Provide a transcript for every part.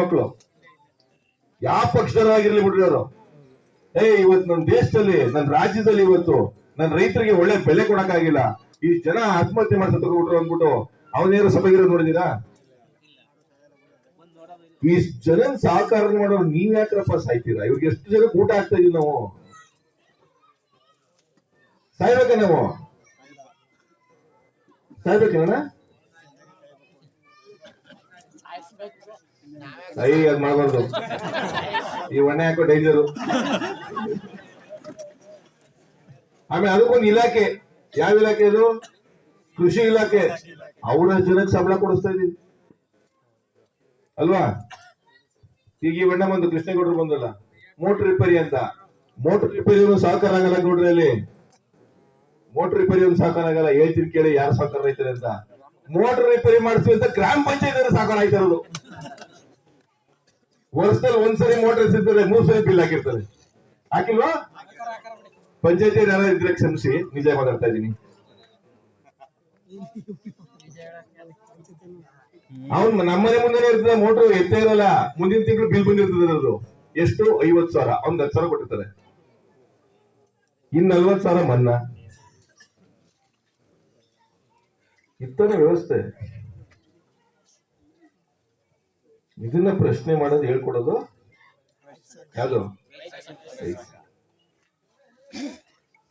ಮಕ್ಕಳು ಯಾವ ಪಕ್ಷದವರಾಗಿರ್ಲಿ ಬಿಡ್ರಿ ಅವರು? ಏ ಇವತ್ತು ನನ್ನ ದೇಶದಲ್ಲಿ ನನ್ನ ರಾಜ್ಯದಲ್ಲಿ ಇವತ್ತು ನನ್ನ ರೈತರಿಗೆ ಒಳ್ಳೆ ಬೆಲೆ ಕೊಡಕ್ಕಾಗಿಲ್ಲ. ಈ ಜನ ಆತ್ಮಹತ್ಯೆ ಮಾಡ್ತಾ ಸತ್ತೋಗ್ಬಿಟ್ರು ಅಂದ್ಬಿಟ್ಟು ಅವನೇನು ಸಭೆಗಿರೋ ನೋಡಿದೀರಾ ಈ ಜನ ಸಹಕಾರ ಮಾಡೋರು ನೀವ್ ಯಾಕ್ರಪ್ಪ ಸಾಯ್ತೀರಾ? ಇವ್ರಿಗೆ ಎಷ್ಟು ಜನ ಊಟ ಆಗ್ತಾ ಇದೀವಿ ನಾವು? ಸಾಯ್ಬೇಕ ನಾವು? ಸಾಯ್ಬೇಕಣ್ಣ ಐ ಅದ್ ಮಾಡಬಾರ್ದು. ಈ ಒಣ್ಣೆ ಹಾಕೋ ಡೇಂಜರು ಆಮೇಲೆ ಅದಕ್ಕೊಂದು ಇಲಾಖೆ. ಯಾವ ಇಲಾಖೆ ಅದು ಕೃಷಿ ಇಲಾಖೆ. ಅವರ ಜನಕ್ಕೆ ಸಂಬಳ ಕೊಡಿಸ್ತಾ ಇದೀವಿ ಅಲ್ವಾ? ಈಗ ಈ ಬಣ್ಣ ಬಂದು ಕೃಷ್ಣೇಗೌಡರು ಬಂದಲ್ಲ? ಮೋಟರ್ ರಿಪೇರಿ ಅಂತ. ಮೋಟರ್ ರಿಪೇರಿ ಸಹಕಾರ ಆಗಲ್ಲ ನೋಡ್ರಿ ಅಲ್ಲಿ ಮೋಟರ್ ರಿಪೇರಿ ಒಂದು ಸಹಕಾರ ಆಗಲ್ಲ ಹೇಳ್ತೀನಿ ಕೇಳಿ ಯಾರು ಸಹಕಾರ ರೈತರ ಅಂತ. ಮೋಟರ್ ರಿಪೇರಿ ಮಾಡಿಸ್ತೀವಿ ಅಂತ ಗ್ರಾಮ ಪಂಚಾಯತ್ ಸಹಕಾರ ಆಯ್ತಾ ಇರೋದು. ವರ್ಷದಲ್ಲಿ ಒಂದ್ಸರಿ ಮೋಟರ್ ಸಿಗ್ತದೆ, ಮೂರ್ ಸರಿ ಬಿಲ್ ಹಾಕಿರ್ತಾರೆ. ಹಾಕಿಲ್ವಾ? ಪಂಚಾಯತಿ ಯಾರು ಇದ್ರೆ ಕ್ಷಮಿಸಿ, ನಿಜ ಮಾತಾಡ್ತಾ ಇದ್ದೀನಿ. ಅವ್ನ್ ನಮ್ಮನೆ ಮುಂದೆ ಇರ್ತದೆ ಮೋಟರ್ ಎತ್ತೇ ಇರಲ್ಲ. ಮುಂದಿನ ತಿಂಗಳು ಬಿಲ್ ಬಂದಿರ್ತದೆ ಅದು ಎಷ್ಟು? ಐವತ್ ಸಾವಿರ. ಅವ್ನ್ ಹತ್ತು ಸಾವಿರ ಕೊಟ್ಟಿರ್ತಾರೆ. ಇನ್ ನಲ್ವತ್ ಸಾವಿರ ಮನ್ನಾ. ಇತ್ತನೆ ವ್ಯವಸ್ಥೆ. ಇದನ್ನ ಪ್ರಶ್ನೆ ಮಾಡೋದು ಹೇಳ್ಕೊಡೋದು? ಯಾವುದು?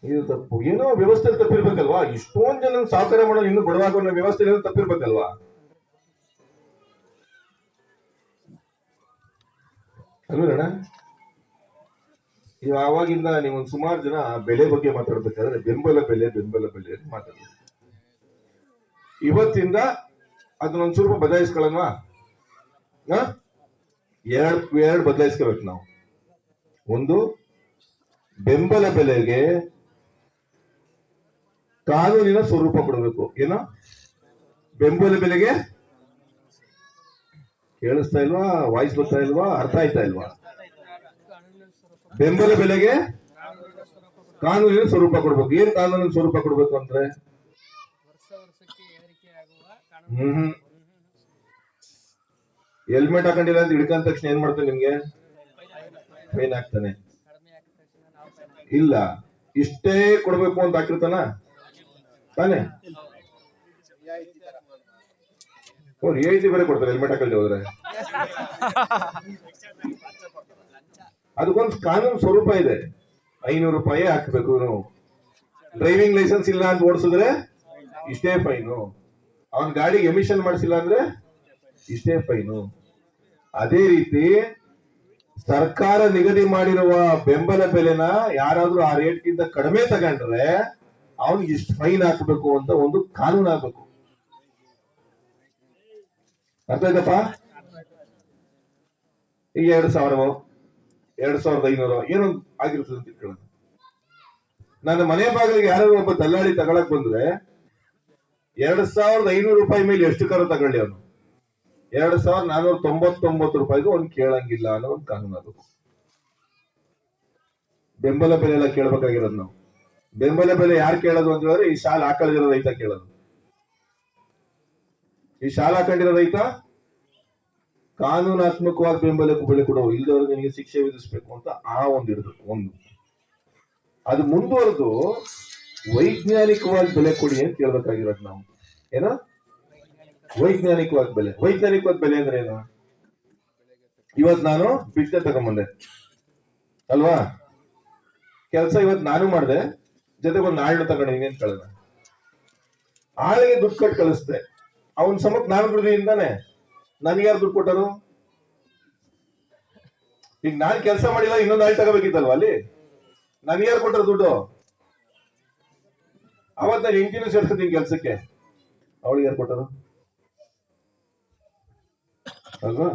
ಇದು ತಪ್ಪು. ಏನೋ ವ್ಯವಸ್ಥೆ ತಪ್ಪಿರ್ಬೇಕಲ್ವಾ? ಇಷ್ಟೊಂದು ಜನ ಸಾಕಾರ ಮಾಡೋದು ಇನ್ನು ಬಡವಾಗ ವ್ಯವಸ್ಥೆ ಏನೋ ತಪ್ಪಿರ್ಬೇಕಲ್ವಾ? ಅಲ್ವೇನಣ್ಣ ನೀವು ಆವಾಗಿಂದ ನೀವು ಒಂದು ಸುಮಾರು ಜನ ಬೆಲೆ ಬಗ್ಗೆ ಮಾತಾಡ್ಬೇಕಾದ್ರೆ ಬೆಂಬಲ ಬೆಲೆ ಬೆಂಬಲ ಬೆಲೆ ಅಂತ ಮಾತಾಡ್ಬೇಕು. ಇವತ್ತಿಂದ ಅದನ್ನೊಂದ್ ಸ್ವಲ್ಪ ಬದಲಾಯಿಸ್ಕೊಳ್ಳೋಣ ಎರಡ್, ಎರಡು ಬದಲಾಯಿಸ್ಕೋಬೇಕು ನಾವು. ಒಂದು, ಬೆಂಬಲ ಬೆಲೆಗೆ ಕಾನೂನಿನ ಸ್ವರೂಪ ಕೊಡಬೇಕು. ಏನ? ಬೆಂಬಲ ಬೆಲೆಗೆ ಕೇಳಿಸ್ತಾ ಇಲ್ವಾ? ವಾಯ್ಸ್ ಬರ್ತಾ ಇಲ್ವಾ? ಅರ್ಥ ಆಯ್ತಾ ಇಲ್ವಾ? ಬೆಂಬಲ ಬೆಲೆಗೆ ಕಾನೂನಿನ ಸ್ವರೂಪ ಕೊಡ್ಬೇಕು. ಏನ್ ಕಾನೂನಿನ ಸ್ವರೂಪ ಕೊಡ್ಬೇಕು ಅಂದ್ರೆ? ಹ್ಮ್. ಹೆಲ್ಮೆಟ್ ಹಾಕೊಂಡಿಲ್ಲ ಅಂತ ಹಿಡ್ಕೊಂಡ ತಕ್ಷಣ ಏನ್ ಮಾಡ್ತಾನೆ ನಿಮ್ಗೆ? ಫೈನ್ ಹಾಕ್ತಾನೆ ಇಲ್ಲ. ಇಷ್ಟೇ ಕೊಡ್ಬೇಕು ಅಂತ ಹಾಕಿರ್ತಾನ? ತಾನೆ? ರಿಯಾಯಿತಿ ಬೇರೆ ಕೊಡ್ತಾರೆ ಹೆಲ್ಮೆಟ್ ಹಾಕಲ್ದೆ ಹೋದ್ರೆ. ಅದಕ್ಕೊಂದು ಕಾನೂನು ಸ್ವರೂಪ ಇದೆ. ಐನೂರು ರೂಪಾಯಿ ಹಾಕ್ಬೇಕು ಡ್ರೈವಿಂಗ್ ಲೈಸೆನ್ಸ್ ಇಲ್ಲ ಅಂತ ಓಡಿಸಿದ್ರೆ ಇಷ್ಟೇ ಫೈನು ಅವನ್ ಗಾಡಿಗೆ ಎಮಿಷನ್ ಮಾಡಿಸಿಲ್ಲ ಅಂದ್ರೆ ಇಷ್ಟೇ ಫೈನು ಅದೇ ರೀತಿ ಸರ್ಕಾರ ನಿಗದಿ ಮಾಡಿರುವ ಬೆಂಬಲ ಬೆಲೆನ ಯಾರಾದ್ರೂ ಆ ರೇಟ್ಗಿಂತ ಕಡಿಮೆ ತಗೊಂಡ್ರೆ ಅವ್ನಿಗೆ ಇಷ್ಟು ಫೈನ್ ಹಾಕಬೇಕು ಅಂತ ಒಂದು ಕಾನೂನು ಆಗ್ಬೇಕು. ಅರ್ಥ ಆಯ್ತಪ್ಪ? ಈಗ ಎರಡು ಸಾವಿರವೋ ಎರಡ್ ಸಾವಿರದ ಐನೂರು ಏನೋ ಆಗಿರ್ತದೆ ಅಂತ ಕೇಳೋದು ನನ್ನ ಮನೆ ಬಾಗಿಲಿಗೆ ಯಾರಾದ್ರೂ ಒಬ್ಬ ದಲ್ಲಾಳಿ ತಗೊಳಕ್ ಬಂದ್ರೆ ಎರಡ್ ಸಾವಿರದ ಐನೂರು ರೂಪಾಯಿ ಮೇಲೆ ಎಷ್ಟು ಕರ ತಗೊಳ್ಳಿ ಅವನು? ಎರಡ್ ಸಾವಿರದ ನಾನೂರ ತೊಂಬತ್ತೊಂಬತ್ತು ರೂಪಾಯಿಗೂ ಒಂದು ಕೇಳಂಗಿಲ್ಲ ಅನ್ನೋ ಒಂದು ಕಾನೂನು ಅದು. ಬೆಂಬಲ ಬೆಲೆ ಎಲ್ಲ ಕೇಳ್ಬೇಕಾಗಿರೋದು ನಾವು. ಬೆಂಬಲ ಬೆಲೆ ಯಾರು ಕೇಳೋದು ಅಂತ ಹೇಳಿದ್ರೆ ಈ ಶಾಲೆ ಹಾಕಳಿರೋ ರೈತ ಕೇಳೋದು. ಈ ಶಾಲೆ ಹಾಕೊಂಡಿರೋ ರೈತ ಕಾನೂನಾತ್ಮಕವಾಗಿ ಬೆಂಬಲಕ್ಕೂ ಬೆಲೆ ಕೊಡೋ ಇಲ್ಲದವ್ರಿಗೆ ನಿಮಗೆ ಶಿಕ್ಷೆ ವಿಧಿಸ್ಬೇಕು ಅಂತ ಆ ಒಂದು ಹಿಡಿದು, ಒಂದು. ಅದು ಮುಂದುವರೆದು ವೈಜ್ಞಾನಿಕವಾಗಿ ಬೆಲೆ ಕೊಡಿ ಅಂತ ಕೇಳಬೇಕಾಗಿರೋದು ನಾವು. ಏನ? ವೈಜ್ಞಾನಿಕವಾಗಿ ಬೆಲೆ. ವೈಜ್ಞಾನಿಕವಾದ ಬೆಲೆ ಅಂದ್ರೆ ಏನು? ಇವತ್ ನಾನು ಬಿಟ್ಟೆ ತಗೊಂಬಂದೆ. ಅಲ್ವಾ? ಕೆಲಸ ಇವತ್ ನಾನು ಮಾಡಿದೆ. ಜೊತೆಗೆ ಒಂದು ಆಳ್ನ ತಗೊಂಡಿದ್ದೀನಿ ಅಂತ ಕಳೆದ ಆಳಿಗೆ ದುಡ್ಡು ಕೊಟ್ಟು ಕಳಿಸ್ದೆ. ಅವನ್ ಸಮಕ್ ನಾನು ದುಡ್ಡಿಂದಾನೆ ನನ್ಗೆ ಯಾರು ದುಡ್ಡು ಕೊಟ್ಟರು? ಈಗ ನಾನ್ ಕೆಲಸ ಮಾಡಿಲ್ಲ, ಇನ್ನೊಂದು ಆಳ್ ತಗೋಬೇಕಿತ್ತಲ್ವಾ ಅಲ್ಲಿ? ನನ್ಗೆ ಯಾರು ಕೊಟ್ಟರು ದುಡ್ಡು? ಅವತ್ತ ನಾನು ಹೆಂಡತಿನೂ ಸೇರ್ಸ್ಕೊತೀನಿ ಕೆಲ್ಸಕ್ಕೆ. ಅವಳಿಗೆ ಯಾರು ಕೊಟ್ಟರು? ಅಲ್ವಾ